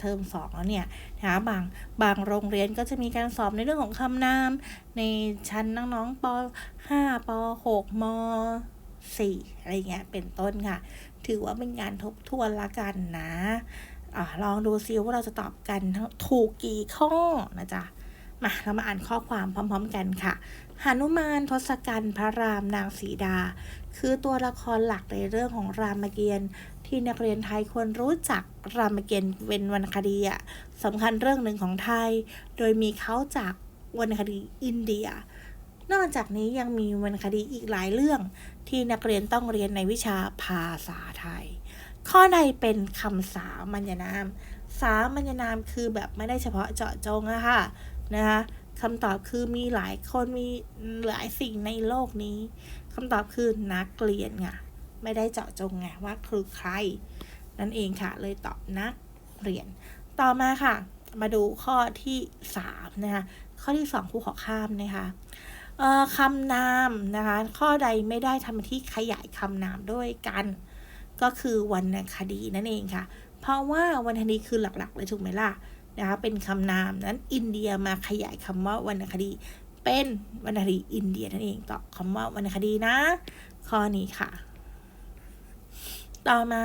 เทอมสองแล้วเนี่ยนะคะบางบางโรงเรียนก็จะมีการสอบในเรื่องของคำนาม ในชั้นน้องๆป .5 ป .6 ม .4 อะไรเงี้ยเป็นต้นค่ะ ถือว่าเป็นงานทบทวนละกันนะอะลองดูซิว่าเราจะตอบกันถูกกี่ข้อนะจ๊ะ มาเรามาอ่านข้อความพร้อม ๆ กันค่ะหนุมานทศกัณฐ์พระรามนางสีดา คือตัวละครหลักในเรื่องของรามเกียรติ์ที่นักเรียนไทยควรรู้จักรามเกียรติ์เป็นวรรณคดีสำคัญเรื่องหนึ่งของไทย โดยมีเขาจากวรรณคดีอินเดีย นอกจากนี้ยังมีวรรณคดีอีกหลายเรื่อง ที่นักเรียนต้องเรียนในวิชาภาษาไทย ข้อใดเป็นคำสามัญนาม สามัญนามคือแบบไม่ได้เฉพาะเจาะจงอะคะ นะคะคำตอบคือมีหลายคนมีหลายสิ่งในโลกนี้คำตอบคือนักเรียนไงไม่ได้เจาะจงไงว่าคือใคร นั่นเองค่ะ เลยตอบนักเรียน ต่อมาค่ะ มาดูข้อที่3นะคะข้อที่2ผู้ขอข้ามนะคะคำนามนะคะ ข้อใดไม่ได้ทำที่ขยายคำนามด้วยกัน ก็คือวรรณคดีนั่นเองค่ะ เพราะว่าวรรณคดีคือหลักๆเลยถูกไหมล่ะ นะคะเป็นคำนามนั้นอินเดียมาขยายคำว่าวรรณคดี เป็นวรรณคดีอินเดียนั่นเองตอบคำว่าวรรณคดีนะ ข้อนี้ค่ะ ต่อมา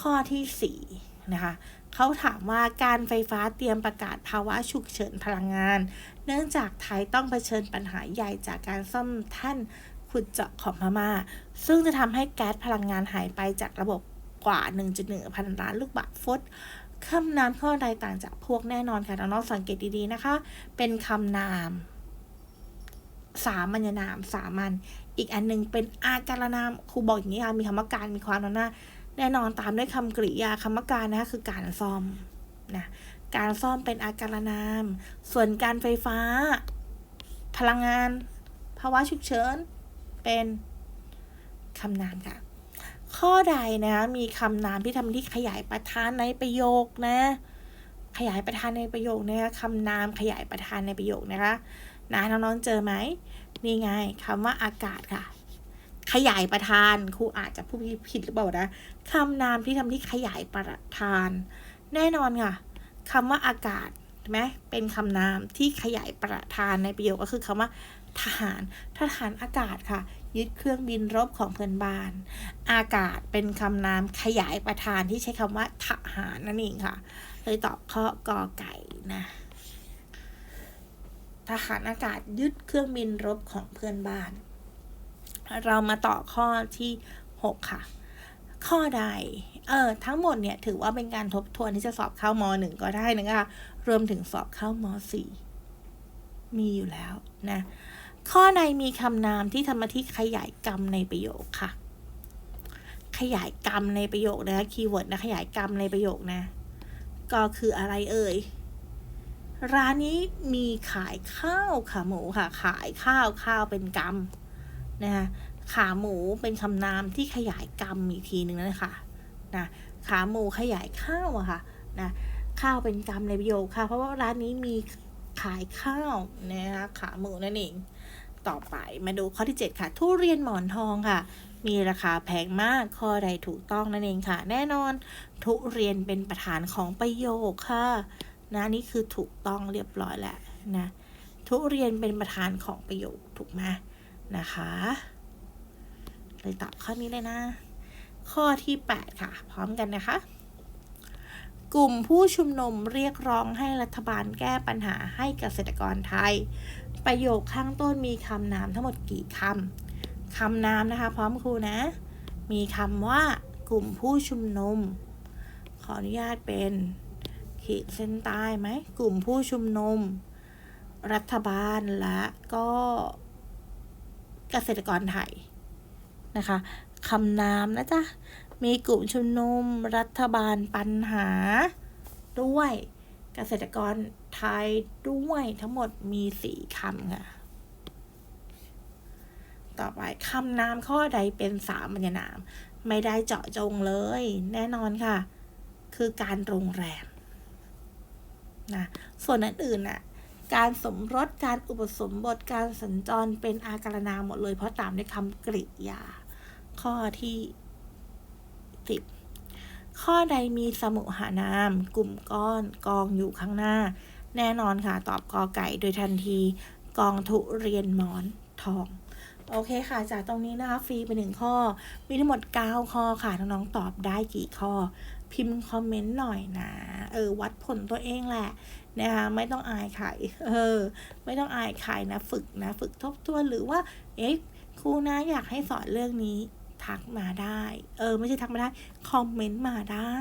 ข้อที่4นะคะเขาถามว่าการไฟฟ้าเตรียมประกาศภาวะฉุกเฉินพลังงาน เนื่องจากไทยต้องเผชิญปัญหาใหญ่จากการซ่อมแท่นขุดเจาะของพมา่า ซึ่งจะทำให้แก๊สพลังงานหายไปจากระบบกว่า 1.1 พันล้านลูกบาศก์ฟุต คำนามข้อใดต่างจากพวกแน่นอนค่ะน้องๆสังเกตดีๆนะคะ เป็นคำนาม สามัญนามสามัญอีกอันหนึ่งเป็นอาการนามครูบอกอย่างนี้ค่ะมีคำว่าการมีความนหน้าแน่นอนตามด้วยคำกริยาคำว่าการนะคะคือการซ่อมนะการซ่อมเป็นอาการนาม ส่วนการไฟฟ้า พลังงาน ภาวะฉุกเฉิน เป็นคำนามค่ะ ข้อใดนะมีคำนามที่ทำที่ขยายประธานในประโยคนะ ขยายประธานในประโยคนะคะคำนามขยายประธานในประโยคนะคะนะน้องๆเจอไหมนี่ไงคำว่าอากาศค่ะ ขยายประธานครูอาจจะพูดผิดหรือเปล่านะคำนามที่ทำที่ขยายประธาน แน่นอนค่ะคำว่าอากาศ ไหมเป็นคำนามที่ขยายประธานในประโยคก็คือคำว่าทหารทหารอากาศค่ะ ยึดเครื่องบินรบของเพื่อนบ้าน อากาศเป็นคำนามขยายประธานที่ใช้คำว่าทหารนั่นเองค่ะ เลยตอบข้อกอไก่นะทหารอากาศยึดเครื่องบินรบของเพื่อนบ้าน เรามาต่อข้อที่ 6 ค่ะ ข้อใด เออทั้งหมดเนี่ยถือว่าเป็นการทบทวนที่จะสอบเข้ามหนึ่งก็ได้นะคะรวมถึงสอบเข้ามสี่มีอยู่แล้วนะ ข้อในมีคำนามที่ทำมาที่ขยายกรรมในประโยคค่ะ ขยายกรรมในประโยคนะคีย์เวิร์ดนะขยายกรรมในประโยคนะ ก็คืออะไรเอ่ยร้านนี้มีขายข้าวขาหมูค่ะ ขายข้าวข้าวเป็นกรรมนะคะ ขาหมูเป็นคำนามที่ขยายกรรมอีกทีหนึ่งนะคะนะขาหมูขยายข้าวอะค่ะนะข้าวเป็นกรรมในประโยคค่ะ เพราะว่าร้านนี้มีขายข้าวนะคะขาหมูนั่นเองต่อไปมาดูข้อที่ 7 ค่ะ ทุเรียนหมอนทองค่ะ มีราคาแพงมากข้อใดถูกต้องนั่นเองค่ะ แน่นอน ทุเรียนเป็นประธานของประโยคค่ะนะนี่คือถูกต้องเรียบร้อยแหล้วนะทุเรียนเป็นประธานของประโยคถูกไหมนะคะ เลยตอบข้อนี้เลยนะ ข้อที่ 8 ค่ะ พร้อมกันนะคะ กลุ่มผู้ชุมนุมเรียกร้องให้รัฐบาลแก้ปัญหาให้เกษตรกรไทย ประโยคข้างต้นมีคำนามทั้งหมดกี่คำ คำนามนะคะ พร้อมครูนะ มีคำว่ากลุ่มผู้ชุมนุม ขออนุญาตเป็นขีดเส้นใต้ไหม กลุ่มผู้ชุมนุม รัฐบาลและก็เกษตรกรไทย นะคะคำนามนะจ๊ะ มีกลุ่มชุมนุมรัฐบาลปัญหา ด้วยเกษตรกรไทยด้วยทั้งหมดมีสี่คำค่ะ ต่อไปคำนามข้อใดเป็นสามบรรยนาม ไม่ได้เจาะจงเลย แน่นอนค่ะ คือการโรงแรมนะส่วนอื่นๆน่ะการสมรสการอุปสมบทการสัญจรเป็นอาการนามหมดเลยเพราะตามด้วยคำกริยา ข้อที่สิบข้อใดมีสมุหานาม กลุ่มก้อน กองอยู่ข้างหน้า แน่นอนค่ะ ตอบกอไก่โดยทันที กองทุเรียนหมอนทอง โอเคค่ะ จากตรงนี้นะคะ ฟรีไปหนึ่งข้อ มีทั้งหมด 9 ข้อค่ะ น้องๆตอบได้กี่ข้อ พิมพ์คอมเมนต์หน่อยนะ เออ วัดผลตัวเองแหละนะคะไม่ต้องอายใครเออ ไม่ต้องอายใครนะ ฝึกนะ ฝึกทบทวนหรือว่า เอ๊ะครูนะอยากให้สอนเรื่องนี้ ทักมาได้ เออ ไม่ใช่ทักมาได้ คอมเมนต์มาได้